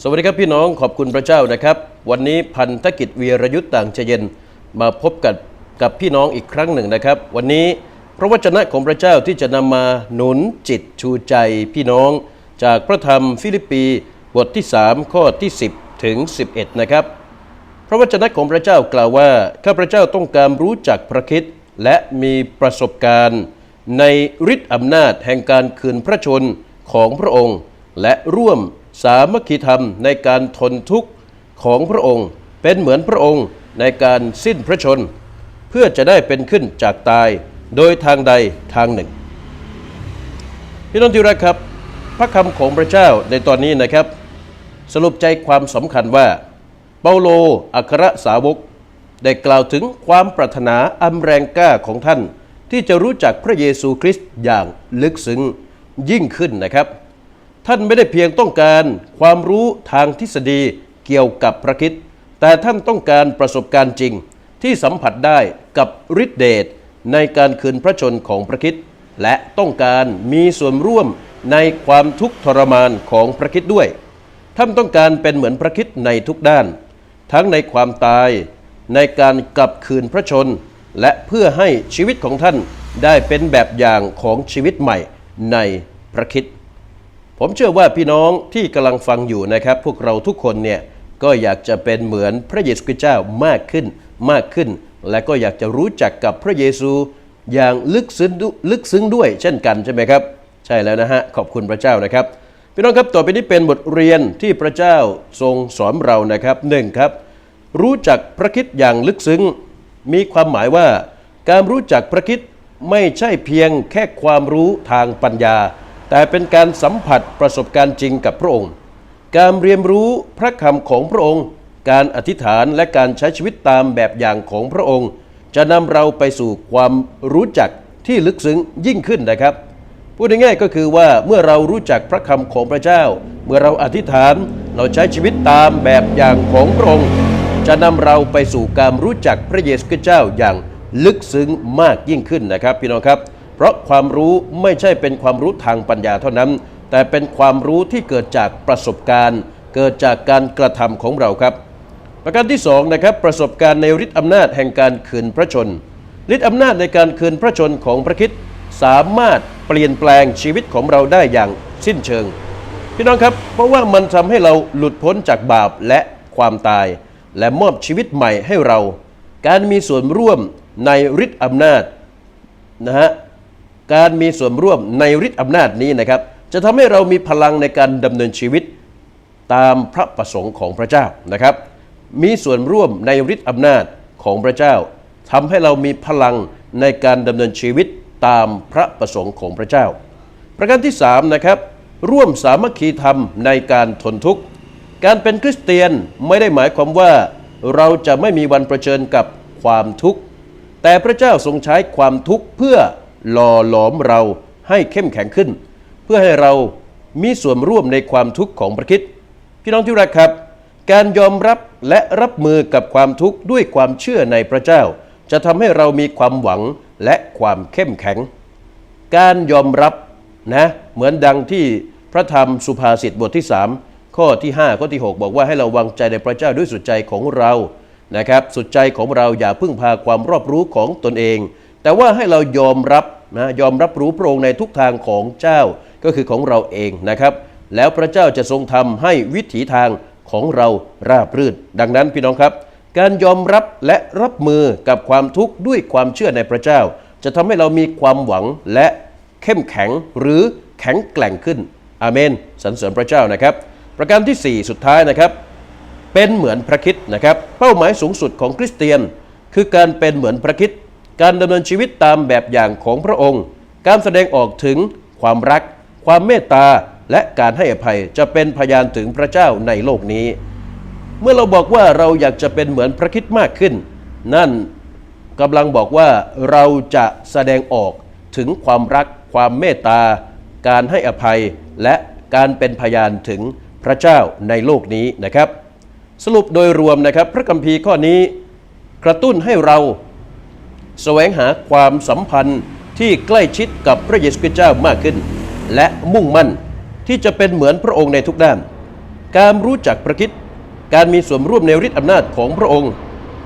สวัสดีครับพี่น้องขอบคุณพระเจ้านะครับ วันนี้พันธกิจวีรยุทธ์ต่างใจเย็นมาพบกับกับพี่น้องอีกครั้งหนึ่งนะครับ วันนี้พระวจนะของพระเจ้าที่จะนำมาหนุนจิตชูใจพี่น้อง จากพระธรรมฟิลิปปีบทที่ 3 ข้อที่ 10 ถึง 11 นะครับ พระวจนะของพระเจ้ากล่าวว่าข้าพระเจ้าต้องการรู้จักพระคิดและมีประสบการณ์ ในฤทธิอำนาจแห่งการคืนพระชนของพระองค์ และร่วม สามัคคีธรรมในการทนทุกข์ของพระองค์ เป็นเหมือนพระองค์ในการสิ้นพระชน เพื่อจะได้เป็นขึ้นจากตายโดยทางใดทางหนึ่งพี่น้องที่รักครับ พระคำของพระเจ้าในตอนนี้นะครับ สรุปใจความสำคัญว่า เปาโลอัครสาวก ได้กล่าวถึงความปรารถนาอันแรงกล้าของท่าน ที่จะรู้จักพระเยซูคริสต์อย่างลึกซึ้งยิ่งขึ้นนะครับ ท่านไม่ได้เพียงต้องการความรู้ทางทฤษฎีเกี่ยวกับพระคิดแต่ท่านต้องการประสบการณ์จริง ที่สัมผัสได้กับฤทธิเดชในการคืนพระชนของพระคิดและต้องการมีส่วนร่วมในความทุกข์ทรมานของพระคิดด้วย ท่านต้องการเป็นเหมือนพระคิดในทุกด้าน ทั้งในความตาย ในการกลับคืนพระชน และเพื่อให้ชีวิตของท่านได้เป็นแบบอย่างของชีวิตใหม่ในพระคิด ผมเชื่อว่าพี่น้องที่กำลังฟังอยู่นะครับ พวกเราทุกคนเนี่ยก็อยากจะเป็นเหมือนพระเยซูคริสต์เจ้ามากขึ้นมากขึ้น และก็อยากจะรู้จักกับพระเยซูอย่างลึกซึ้งดุลึกซึ้งด้วยเช่นกันใช่ไหมครับ ใช่แล้วนะฮะขอบคุณพระเจ้านะครับ พี่น้องครับต่อไปนี้เป็นบทเรียนที่พระเจ้าทรงสอนเรานะครับหนึ่งครับ รู้จักพระคิดอย่างลึกซึ้ง มีความหมายว่า การรู้จักพระคิดไม่ใช่เพียงแค่ความรู้ทางปัญญา แต่เป็นการสัมผัสประสบการณ์จริงกับพระองค์ การเรียนรู้พระคำของพระองค์ การอธิษฐานและการใช้ชีวิตตามแบบอย่างของพระองค์ จะนำเราไปสู่ความรู้จักที่ลึกซึ้งยิ่งขึ้นนะครับ พูดง่ายๆก็คือว่าเมื่อเรารู้จักพระคำของพระเจ้า เมื่อเราอธิษฐานเราใช้ชีวิตตามแบบอย่างของพระองค์ จะนำเราไปสู่การรู้จักพระเยซูคริสต์เจ้าอย่างลึกซึ้งมากยิ่งขึ้นนะครับ พี่น้องครับ เพราะความรู้ไม่ใช่เป็นความรู้ทางปัญญาเท่านั้น แต่เป็นความรู้ที่เกิดจากประสบการณ์ เกิดจากการกระทำของเราครับ ประการที่สองนะครับประสบการณ์ในฤทธิอำนาจแห่งการคืนพระชนฤทธิอำนาจในการคืนพระชนของพระคิดสามารถเปลี่ยนแปลงชีวิตของเราได้อย่างสิ้นเชิง พี่น้องครับ เพราะว่ามันทำให้เราหลุดพ้นจากบาปและความตาย และมอบชีวิตใหม่ให้เรา การมีส่วนร่วมในฤทธิอำนาจนะฮะ การมีส่วนร่วมในฤทธิอำนาจนี้นะครับ จะทำให้เรามีพลังในการดำเนินชีวิตตามพระประสงค์ของพระเจ้านะครับ มีส่วนร่วมในฤทธิอำนาจของพระเจ้าทำให้เรามีพลังในการดำเนินชีวิตตามพระประสงค์ของพระเจ้า ประการที่3นะครับร่วมสามัคคีธรรมในการทนทุกข์ การเป็นคริสเตียนไม่ได้หมายความว่าเราจะไม่มีวันประเชิญกับความทุกข์ แต่พระเจ้าทรงใช้ความทุกข์เพื่อ หล่อหลอมเราให้เข้มแข็งขึ้น เพื่อให้เรามีส่วนร่วมในความทุกข์ของพระคิดพี่น้องที่รักครับ การยอมรับและรับมือกับความทุกข์ด้วยความเชื่อในพระเจ้า จะทำให้เรามีความหวังและความเข้มแข็ง การยอมรับนะเหมือนดังที่พระธรรมสุภาษิตบทที่ 3 ข้อที่ 5 ข้อที่ 6 บอกว่าให้เราวางใจในพระเจ้าด้วยสุดใจของเรานะครับสุดใจของเราอย่าพึ่งพาความรอบรู้ของตนเอง แต่ว่าให้เรายอมรับนะยอมรับรู้พระองค์ในทุกทางของเจ้าก็คือของเราเองนะครับ แล้วพระเจ้าจะทรงทำให้วิถีทางของเราราบรื่น ดังนั้นพี่น้องครับ การยอมรับและรับมือกับความทุกข์ด้วยความเชื่อในพระเจ้า จะทำให้เรามีความหวังและเข้มแข็งหรือแข็งแกร่งขึ้นอาเมนสรรเสริญพระเจ้านะครับ ประการทีสี่ 4 สุดท้ายนะครับ เป็นเหมือนพระคิดนะครับ เป้าหมายสูงสุดของคริสเตียน คือการเป็นเหมือนพระคิด การดำเนินชีวิตตามแบบอย่างของพระองค์ การแสดงออกถึงความรัก ความเมตตา และการให้อภัยจะเป็นพยานถึงพระเจ้าในโลกนี้ เมื่อเราบอกว่าเราอยากจะเป็นเหมือนพระคิดมากขึ้น นั่นกำลังบอกว่าเราจะแสดงออกถึงความรัก ความเมตตา การให้อภัย และการเป็นพยานถึงพระเจ้าในโลกนี้นะครับ สรุปโดยรวมนะครับ พระคัมภีร์ข้อนี้กระตุ้นให้เรา แสวงหาความสัมพันธ์ที่ใกล้ชิดกับพระเยซูคริสต์เจ้ามากขึ้น และมุ่งมั่นที่จะเป็นเหมือนพระองค์ในทุกด้าน การรู้จักประคิดการมีส่วนร่วมในฤทธิอำนาจของพระองค์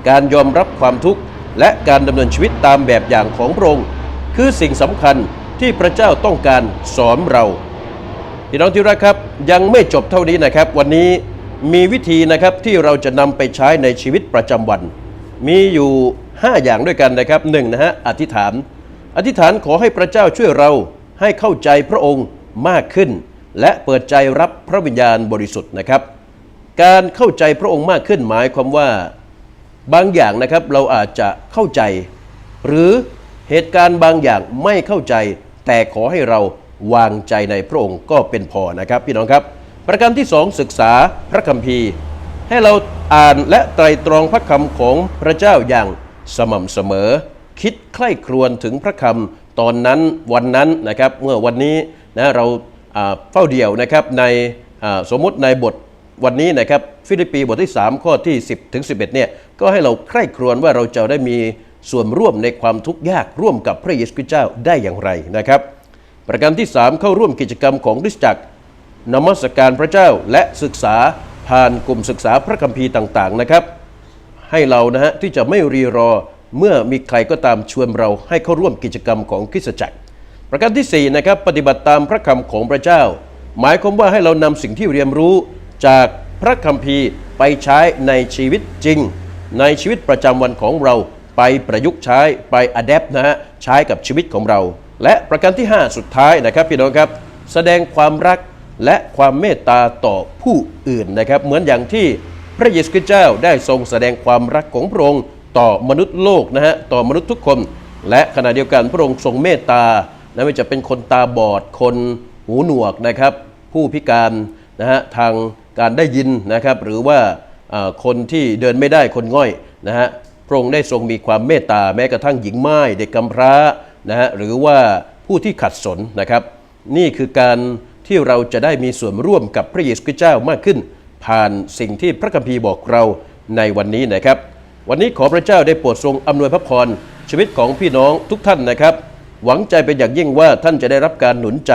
การยอมรับความทุกข์และการดำเนินชีวิตตามแบบอย่างของพระองค์ คือสิ่งสำคัญที่พระเจ้าต้องการสอนเราพี่น้องที่รักครับยังไม่จบเท่านี้นะครับ วันนี้มีวิธีนะครับที่เราจะนำไปใช้ในชีวิตประจำวัน มีอยู่ 5 อย่างด้วยกันนะครับหนึ่งนะฮะอธิษฐาน อธิษฐานขอให้พระเจ้าช่วยเราให้เข้าใจพระองค์มากขึ้น และเปิดใจรับพระวิญญาณบริสุทธิ์นะครับ การเข้าใจพระองค์มากขึ้นหมายความว่าบางอย่างนะครับเราอาจจะเข้าใจ หรือเหตุการณ์บางอย่างไม่เข้าใจ แต่ขอให้เราวางใจในพระองค์ก็เป็นพอนะครับพี่น้องครับ ประการที่สองศึกษาพระคัมภีร์ ให้เราอ่านและไตรตรองพระคำของพระเจ้าอย่าง สม่ำเสมอ คิดใคร่ครวญถึงพระคำตอนนั้นวันนั้นนะครับเมื่อวันนี้นะเราเฝ้าเดี่ยวนะครับในสมมติในบทวันนี้นะครับฟิลิปปีบทที่ 3 ข้อที่ 10 ถึง 11เนี่ยก็ให้เราใคร่ครวญว่าเราจะได้มีส่วนร่วมในความทุกข์ยากร่วมกับพระเยซูคริสต์เจ้าได้อย่างไรนะครับ ประการที่ 3 เข้าร่วมกิจกรรมของริสจักรนมัสการพระเจ้าและศึกษาผ่านกลุ่มศึกษาพระคัมภีร์ต่างๆนะครับ ให้เรานะฮะที่จะไม่รีรอเมื่อมีใครก็ตามชวนเราให้เข้าร่วมกิจกรรมของคริสตจักร ประการที่4นะครับปฏิบัติตามพระคำของพระเจ้า หมายความว่าให้เรานำสิ่งที่เรียนรู้จากพระคัมภีร์ไปใช้ในชีวิตจริง ในชีวิตประจำวันของเราไปประยุกต์ใช้ไปอัดแอปนะฮะใช้กับชีวิตของเรา และประการที่ 5 สุดท้ายนะครับพี่น้องครับ แสดงความรักและความเมตตาต่อผู้อื่นนะครับ เหมือนอย่างที่ ระเยซูคริสต์เจ้าได้ทรงแสดงความรักของพระองค์ต่อมนุษย์โลกนะฮะต่อมนุษย์ทุกคน และขณะเดียวกันพระองค์ทรงเมตตานะไม่ว่าจะเป็นคนตาบอดคนหูหนวกนะครับ ผู้พิการนะฮะทางการได้ยินนะครับ หรือว่าอ่าคนที่เดินไม่ได้คนง่อยนะฮะพระองค์ได้ทรงมีความเมตตาแม้กระทั่งหญิงไม้เด็กกำพร้านะฮะหรือว่าผู้ที่ขัดสนนะครับ นี่คือการที่เราจะได้มีส่วนร่วมกับพระเยซูคริสต์เจ้ามากขึ้น ผ่านสิ่งที่พระคัมภีร์บอกเราในวันนี้นะครับ วันนี้ขอพระเจ้าได้โปรดทรงอำนวยพระพรชีวิตของพี่น้องทุกท่านนะครับ หวังใจเป็นอย่างยิ่งว่าท่านจะได้รับการหนุนใจ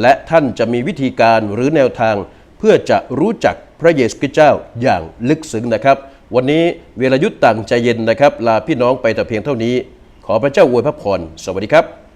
และท่านจะมีวิธีการหรือแนวทาง เพื่อจะรู้จักพระเยซูคริสต์เจ้าอย่างลึกซึ้งนะครับ วันนี้เวลายุทธต่างใจเย็นนะครับ ลาพี่น้องไปแต่เพียงเท่านี้ ขอพระเจ้าอวยพระพรสวัสดีครับ